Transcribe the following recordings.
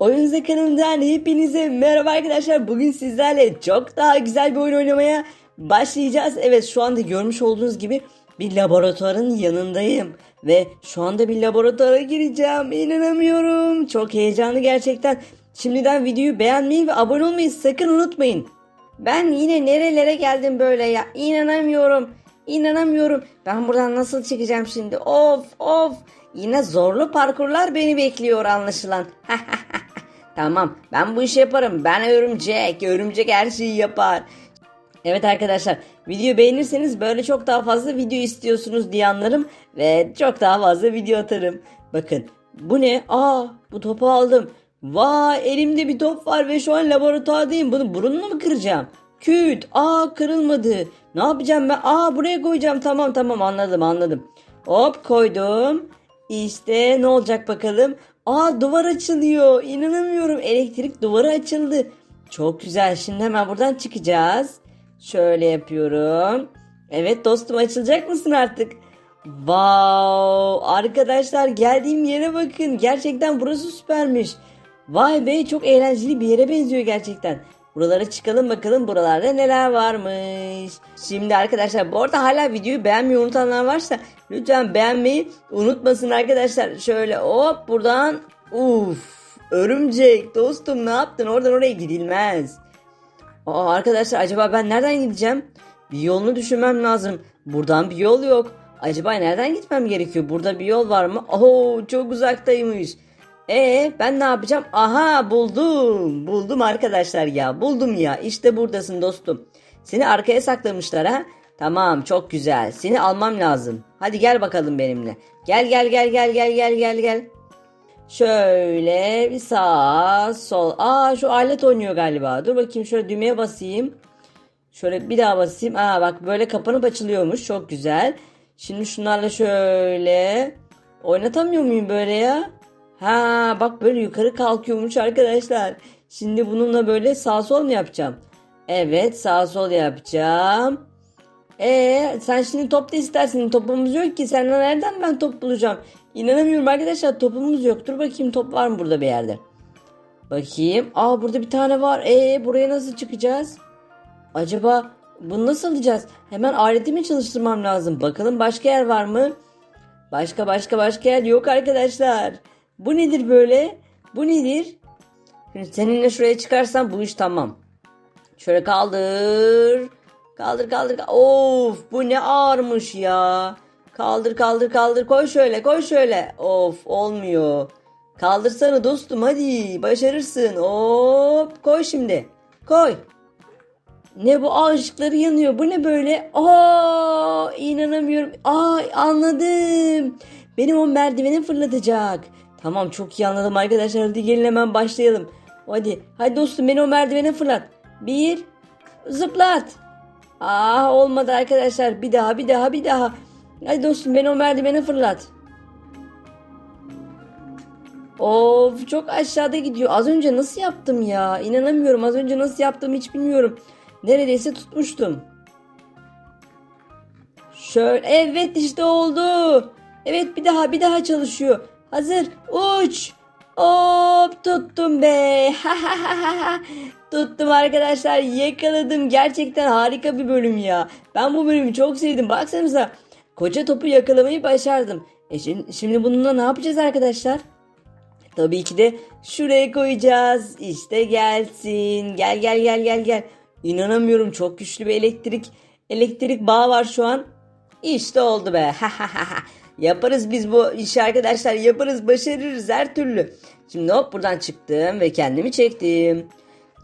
Oyuncu kanalından hepinize merhaba arkadaşlar. Bugün sizlerle çok daha güzel bir oyun oynamaya başlayacağız. Evet şu anda görmüş olduğunuz gibi bir laboratuvarın yanındayım. Ve şu anda bir laboratuvara gireceğim. İnanamıyorum. Çok heyecanlı gerçekten. Şimdiden videoyu beğenmeyi ve abone olmayı sakın unutmayın. Ben yine nerelere geldim böyle ya. İnanamıyorum. İnanamıyorum. Ben buradan nasıl çıkacağım şimdi? Of of. Yine zorlu parkurlar beni bekliyor anlaşılan. tamam ben bu işi yaparım. Ben örümcek. Örümcek her şeyi yapar. Evet arkadaşlar video beğenirseniz böyle çok daha fazla video istiyorsunuz diye anlarım ve çok daha fazla video atarım. Bakın bu ne? Aa bu topu aldım. Vay elimde bir top var ve şu an laboratuvardayım. Bunu burunla mı kıracağım? Küt. Aa kırılmadı. Ne yapacağım ben? Aa buraya koyacağım. Tamam tamam anladım anladım. Hop koydum. İşte ne olacak bakalım. Aa duvar açılıyor. İnanamıyorum. Elektrik duvarı açıldı. Çok güzel. Şimdi hemen buradan çıkacağız. Şöyle yapıyorum. Evet dostum açılacak mısın artık? Wow! Arkadaşlar geldiğim yere bakın. Gerçekten burası süpermiş. Vay be çok eğlenceli bir yere benziyor gerçekten. Buralara çıkalım bakalım buralarda neler varmış. Şimdi arkadaşlar bu arada hala videoyu beğenmeyi unutanlar varsa lütfen beğenmeyi unutmasın arkadaşlar. Şöyle hop buradan uf örümcek dostum ne yaptın oradan oraya gidilmez. Aa, arkadaşlar acaba ben nereden gideceğim? Bir yolunu düşünmem lazım. Buradan bir yol yok. Acaba nereden gitmem gerekiyor? Burada bir yol var mı? Oo çok uzaktaymış. E ben ne yapacağım? Aha buldum. Buldum arkadaşlar ya. Buldum ya. İşte buradasın dostum. Seni arkaya saklamışlar ha. Tamam çok güzel. Seni almam lazım. Hadi gel bakalım benimle. Gel gel gel gel gel gel gel gel. Şöyle bir sağ sol. Aa şu alet oynuyor galiba. Dur bakayım şöyle düğmeye basayım. Şöyle bir daha basayım. Aa bak böyle kapanıp açılıyormuş. Çok güzel. Şimdi şunlarla şöyle oynatamıyor muyum böyle ya? Ha bak böyle yukarı kalkıyormuş arkadaşlar. Şimdi bununla böyle sağ sol mu yapacağım? Evet sağ sol yapacağım. Ee sen şimdi top da istersin. Topumuz yok ki. Senden nereden ben top bulacağım? İnanamıyorum arkadaşlar topumuz yok. Dur bakayım top var mı burada bir yerde? Bakayım. Aa burada bir tane var. Ee buraya nasıl çıkacağız? Acaba bunu nasıl alacağız? Hemen aletimi çalıştırmam lazım. Bakalım başka yer var mı? Başka başka başka yer yok arkadaşlar. Bu nedir böyle? Bu nedir? Seninle şuraya çıkarsam bu iş tamam. Şöyle kaldır. Kaldır kaldır. Of bu ne ağırmış ya. Kaldır kaldır kaldır koy şöyle koy şöyle. Of olmuyor. Kaldırsana dostum hadi başarırsın. Hop koy şimdi. Koy. Ne bu Aa, ışıkları yanıyor. Bu ne böyle? Aa inanamıyorum. Aa anladım. Benim o merdiveni fırlatacak. Tamam çok iyi anladım arkadaşlar. Hadi gelin hemen başlayalım. Hadi. Hadi dostum beni o merdivene fırlat. Bir. Zıplat. Aa olmadı arkadaşlar. Bir daha bir daha bir daha. Hadi dostum beni o merdivene fırlat. Of çok aşağıda gidiyor. Az önce nasıl yaptım ya? İnanamıyorum. Az önce nasıl yaptım hiç bilmiyorum. Neredeyse tutmuştum. Şöyle evet işte oldu. Evet bir daha bir daha çalışıyor. Hazır uç. Hop tuttum be. tuttum arkadaşlar yakaladım. Gerçekten harika bir bölüm ya. Ben bu bölümü çok sevdim. Baksanıza koca topu yakalamayı başardım. E şimdi, şimdi bununla ne yapacağız arkadaşlar? Tabii ki de şuraya koyacağız. İşte gelsin. Gel gel gel gel gel. İnanamıyorum çok güçlü bir elektrik elektrik bağı var şu an. İşte oldu be. yaparız biz bu işi arkadaşlar. Yaparız, başarırız her türlü. Şimdi hop buradan çıktım ve kendimi çektim.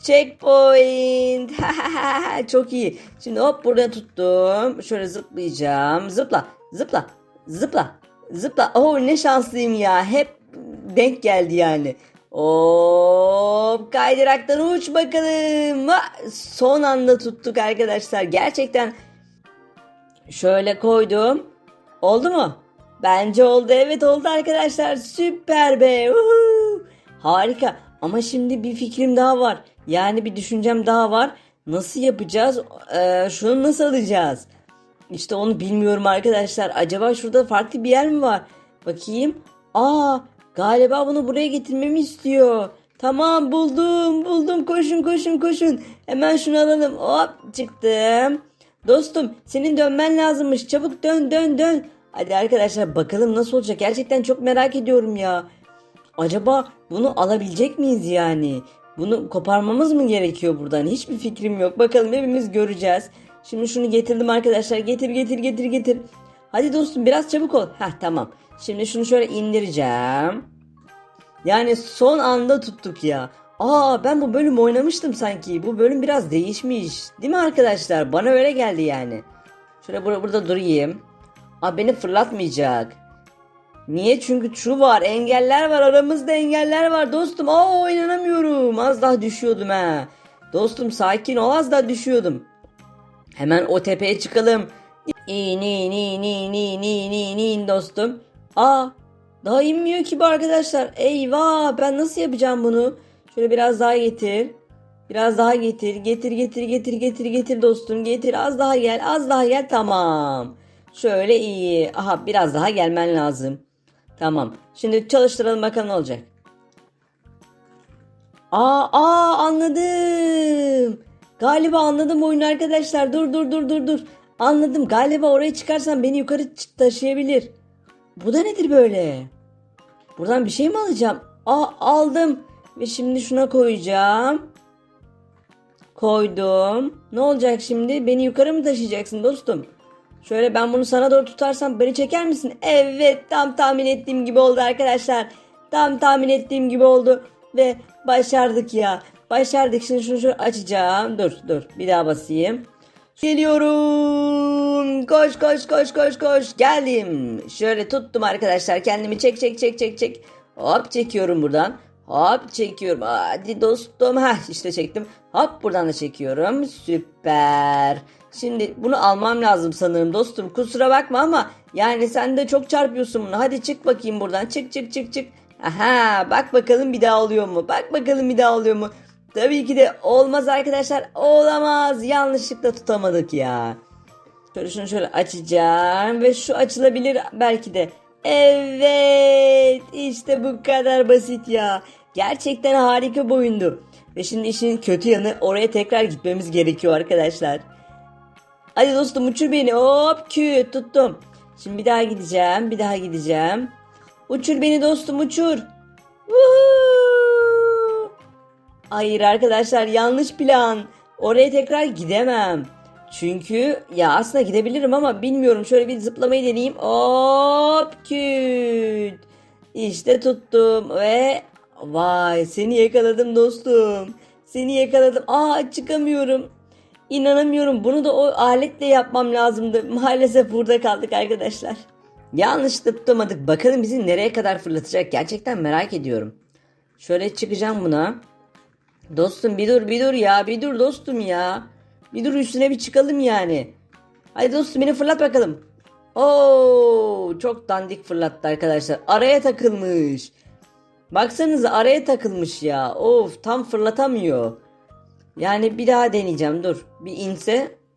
Checkpoint. çok iyi. Şimdi hop burada tuttum. Şöyle zıplayacağım. Zıpla, zıpla, zıpla, zıpla. Oh ne şanslıyım ya. Hep denk geldi yani. Hop kaydıraktan uç bakalım. Son anda tuttuk arkadaşlar. Gerçekten şöyle koydum. Oldu mu? Bence oldu. Evet oldu arkadaşlar. Süper be. Uhu. Harika. Ama şimdi bir fikrim daha var. Yani bir düşüncem daha var. Nasıl yapacağız? Ee, şunu nasıl alacağız? İşte onu bilmiyorum arkadaşlar. Acaba şurada farklı bir yer mi var? Bakayım. Aa Galiba bunu buraya getirmemi istiyor. Tamam buldum buldum koşun koşun koşun. Hemen şunu alalım hop çıktım. Dostum senin dönmen lazımmış çabuk dön dön dön. Hadi arkadaşlar bakalım nasıl olacak gerçekten çok merak ediyorum ya. Acaba bunu alabilecek miyiz yani? Bunu koparmamız mı gerekiyor buradan? Hiçbir fikrim yok. Bakalım hepimiz göreceğiz. Şimdi şunu getirdim arkadaşlar. Getir getir getir getir. Hadi dostum biraz çabuk ol. Heh tamam. Şimdi şunu şöyle indireceğim. Yani son anda tuttuk ya. Aa ben bu bölüm oynamıştım sanki. Bu bölüm biraz değişmiş. Değil mi arkadaşlar? Bana öyle geldi yani. Şöyle bur- burada durayım. Aa beni fırlatmayacak. Niye? Çünkü şu var. Engeller var. Aramızda engeller var dostum. Aa inanamıyorum. Az daha düşüyordum ha. Dostum sakin ol. Az daha düşüyordum. Hemen o tepeye çıkalım. İn in in in in in in in dostum. Aa daha inmiyor ki bu arkadaşlar. Eyvah ben nasıl yapacağım bunu? Şöyle biraz daha getir. Biraz daha getir. Getir getir getir getir getir dostum. Getir az daha gel. Az daha gel. Tamam. Şöyle iyi. Aha biraz daha gelmen lazım. Tamam. Şimdi çalıştıralım bakalım ne olacak. Aa, aa anladım. Galiba anladım oyunu arkadaşlar. Dur dur dur dur dur. Anladım. Galiba oraya çıkarsam beni yukarı taşıyabilir. Bu da nedir böyle? Buradan bir şey mi alacağım? Aa aldım. Ve şimdi şuna koyacağım. Koydum. Ne olacak şimdi? Beni yukarı mı taşıyacaksın dostum? Şöyle ben bunu sana doğru tutarsam beni çeker misin? Evet tam tahmin ettiğim gibi oldu arkadaşlar. Tam tahmin ettiğim gibi oldu. Ve başardık ya. Başardık. Şimdi şunu şöyle açacağım. Dur dur bir daha basayım. Geliyorum. Koş koş koş koş koş. Geldim. Şöyle tuttum arkadaşlar. Kendimi çek çek çek çek çek. Hop çekiyorum buradan. Hop çekiyorum. Hadi dostum. Ha işte çektim. Hop buradan da çekiyorum. Süper. Şimdi bunu almam lazım sanırım dostum. Kusura bakma ama yani sen de çok çarpıyorsun bunu. Hadi çık bakayım buradan. Çık çık çık çık. Aha bak bakalım bir daha oluyor mu? Bak bakalım bir daha oluyor mu? Tabii ki de olmaz arkadaşlar. Olamaz. Yanlışlıkla tutamadık ya. Şöyle şunu şöyle açacağım ve şu açılabilir belki de. Evet işte bu kadar basit ya. Gerçekten harika bir oyundu. Ve şimdi işin kötü yanı oraya tekrar gitmemiz gerekiyor arkadaşlar. Hadi dostum uçur beni hop küt tuttum. Şimdi bir daha gideceğim bir daha gideceğim. Uçur beni dostum uçur. Woohoo! Hayır arkadaşlar yanlış plan. Oraya tekrar gidemem. Çünkü ya aslında gidebilirim ama bilmiyorum. Şöyle bir zıplamayı deneyeyim. Hop küt. İşte tuttum ve vay seni yakaladım dostum. Seni yakaladım. Aa çıkamıyorum. İnanamıyorum. Bunu da o aletle yapmam lazımdı. Maalesef burada kaldık arkadaşlar. Yanlış tutamadık. Bakalım bizi nereye kadar fırlatacak. Gerçekten merak ediyorum. Şöyle çıkacağım buna. Dostum bir dur bir dur ya. Bir dur dostum ya. Bir dur üstüne bir çıkalım yani. Hadi dostum beni fırlat bakalım. Oo, çok dandik fırlattı arkadaşlar. Araya takılmış. Baksanıza araya takılmış ya. Of tam fırlatamıyor. Yani bir daha deneyeceğim dur. Bir inse.